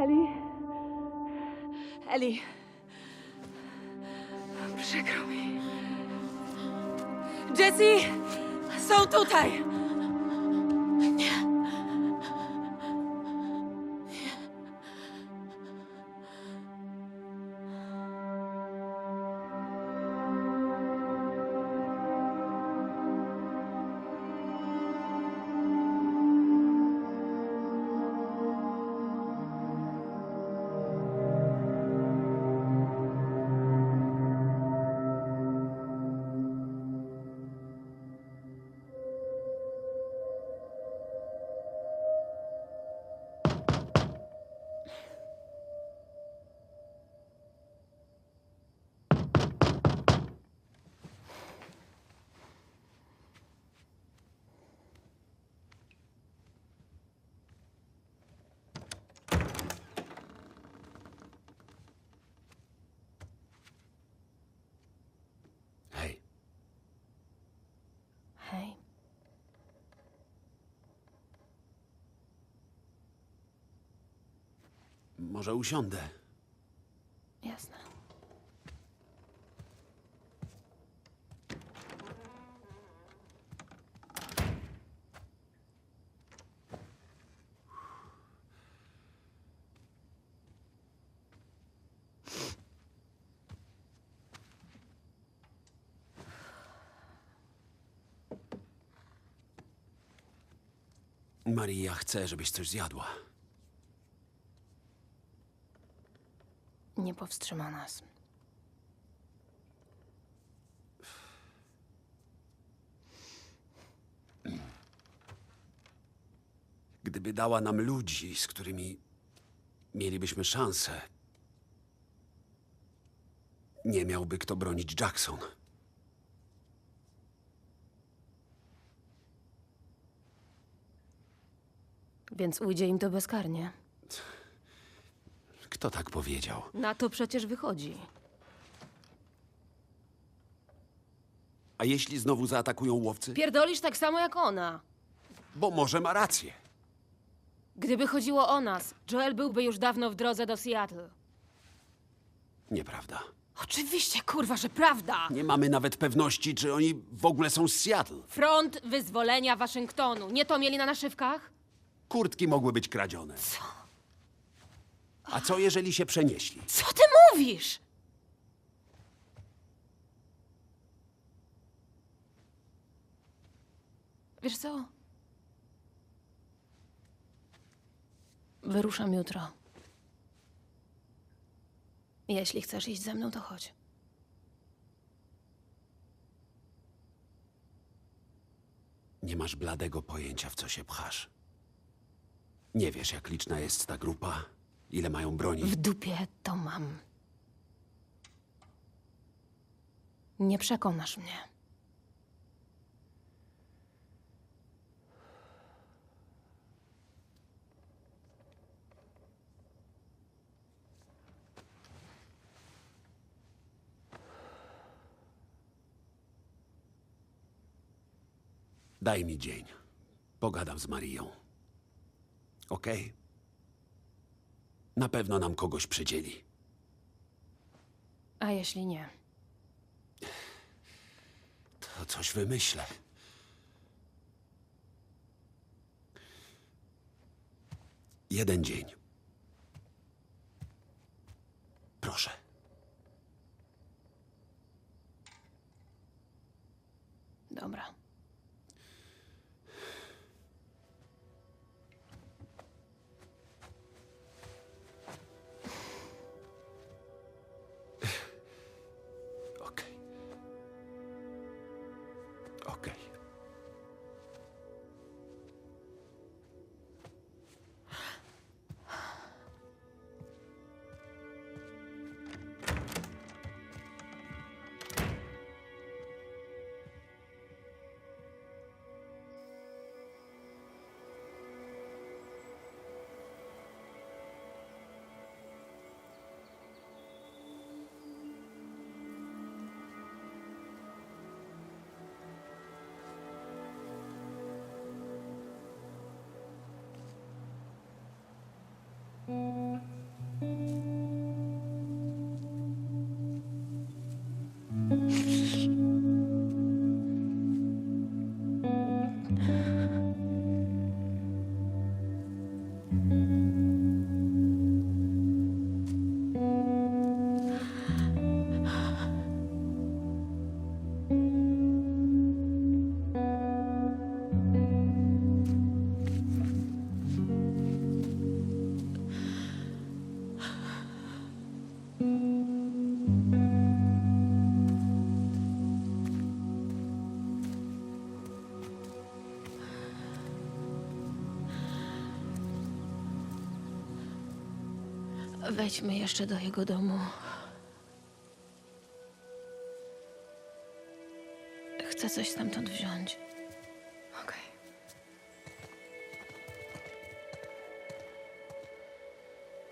Eli? Eli. Przykro mi. Jessie! Są tutaj! Może usiądę. Jasne. Maria chce, żebyś coś zjadła. Nie powstrzyma nas. Gdyby dała nam ludzi, z którymi mielibyśmy szansę, nie miałby kto bronić Jackson. Więc ujdzie im to bezkarnie. Kto tak powiedział? Na to przecież wychodzi. A jeśli znowu zaatakują łowcy? Pierdolisz tak samo jak ona. Bo może ma rację. Gdyby chodziło o nas, Joel byłby już dawno w drodze do Seattle. Nieprawda. Oczywiście, kurwa, że prawda! Nie mamy nawet pewności, czy oni w ogóle są z Seattle. Front Wyzwolenia Waszyngtonu. Nie to mieli na naszywkach? Kurtki mogły być kradzione. Co? A co jeżeli się przenieśli? Co ty mówisz? Wiesz co? Wyruszam jutro. Jeśli chcesz iść ze mną, to chodź. Nie masz bladego pojęcia, w co się pchasz. Nie wiesz, jak liczna jest ta grupa, ile mają broni. W dupie to mam. Nie przekonasz mnie. Daj mi dzień. Pogadam z Marią. Okej? Na pewno nam kogoś przydzieli. A jeśli nie? To coś wymyślę. Jeden dzień. Proszę. Dobra. Wejdźmy jeszcze do jego domu. Chcę coś stamtąd wziąć.